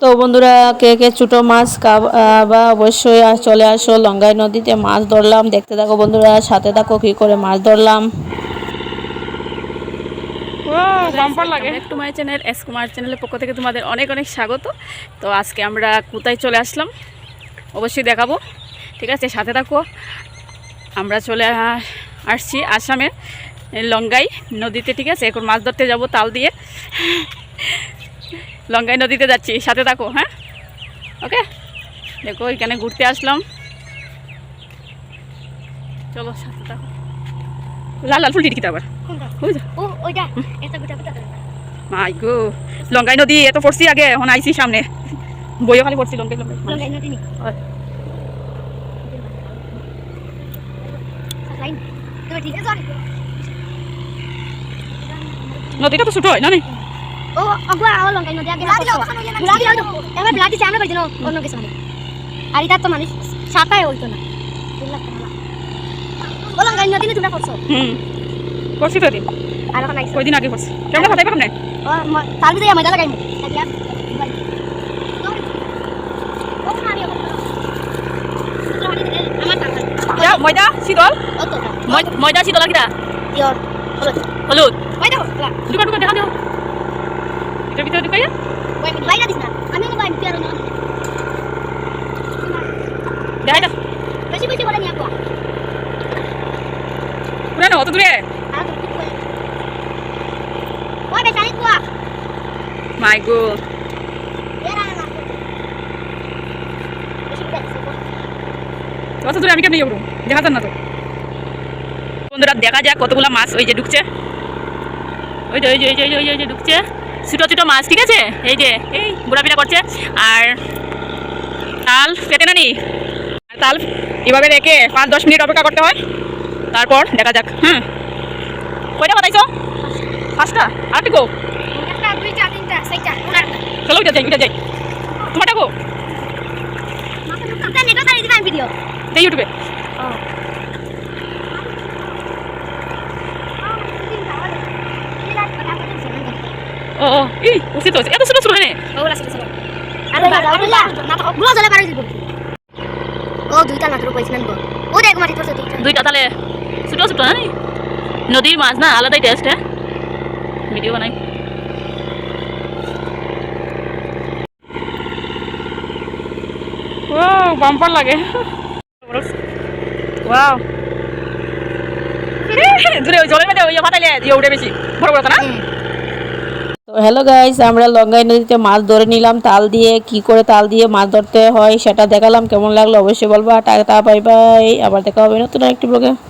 তো বন্ধুরা কে কে ছোটো মাছ বা অবশ্যই চলে আসো লঙ্গাই নদীতে মাছ ধরলাম। দেখতে থাকো বন্ধুরা সাথে থাকো কী করে মাছ ধরলাম। একটু মাই চ্যানেল এস কুমার চ্যানেলের পক্ষ থেকে তোমাদের অনেক অনেক স্বাগত। তো আজকে আমরা কোথায় চলে আসলাম অবশ্যই দেখাবো। ঠিক আছে সাথে থাকো। আমরা চলে আসছি আসামের লঙ্গাই নদীতে ঠিক আছে? এখন মাছ ধরতে যাব তাল দিয়ে। লঙ্গাই নদীতে যাচ্ছি সাথে থাকো হ্যাঁ? ওকে দেখো এখানে ঘুরতে আসলাম। চলো সাথে থাকো। লাল লাল ফুল টিকিট আবার। মাই গো লঙ্গাই নদী এত পড়ছি আগে এখন আইছি সামনে। বইও খালি পড়ছি লঙ্কাই লঙ্কাই নদী নদীটা তো ছোট হয় না নি? ও অগবা আও লঙ্গাই নদী আগে গুলাবি হলো এবার ব্লাডি সামনে বাইজনো অন্য কিছু হবে আর এটা তো মানুষ সাতায় হইতো না। ও লঙ্গাই নদী নি তোমরা করছ? হুম। করছি তো দিন আর এখন আইছো কয়দিন আগে করছি। কেমন ফাটাই পারো না ও তার ভিতরে মজা আমার যা ময়দা শীতল। ও ময়দা শীতল আর কিটা? হলুদ। দুকা দুকা দেখা দিও। এটা ভিতরে ঢুকাইয়া বাইরে দিস না আমি না বাইরে পিয়ারো না দেখাই দাও বেশি বেশি করে নিয়ে আসব পুরা না অত দূরে আর তো ঠিক করে ওই বেচারি কুয়া মাই গো এরা না বেশি বেশি অত দূরে আমি কেমনি যাব দেখা যান না তো বন্ধুরা দেখা যাক কতগুলা মাছ ওই যে ঢুকছে ওই যে ওই যে ওই যে ওই যে, ওই যে ওই যে ঢুকছে ছোটো ছোটো মাছ ঠিক আছে? এই যে এই ঘোরাফেরা করছে। আর তাল পেতে না নি আর তাল এভাবে রেখে পাঁচ দশ মিনিট অপেক্ষা করতে হয়। তারপর দেখা যাক হুম? কয়টা বাতাইছো পাঁচটা? আর কি গো। চলো উঠে যাই উঠে যাই। তোমারটা গো। মাথা নেটো তাই দিবেন ভিডিও যাই ইউটিউবে ও ই উচিত হয়েছে এত ছোটো ছোটো হ্যাঁ ও দুইটা নাটক কইছিলেন গো ও দেখ মাটি তোর দুইটা তাহলে ছোটো ছোটো না নদীর মাছ না আলাদাই টেস্ট হ্যাঁ ভিডিও বানাই ও বাম্পার লাগে ওয়াও দূরে ওই জলের মধ্যে উঠে বেশি বড় বড় না হ্যালো গাইস আমরা লঙ্গাই নদীতে মাছ ধরে নিলাম, তাল দিয়ে কি করে তাল দিয়ে মাছ ধরতে হয় সেটা দেখালাম, কেমন লাগল অবশ্যই বলবা টাকা বাই বাই আবার দেখা হবে নতুন একটি ব্লগে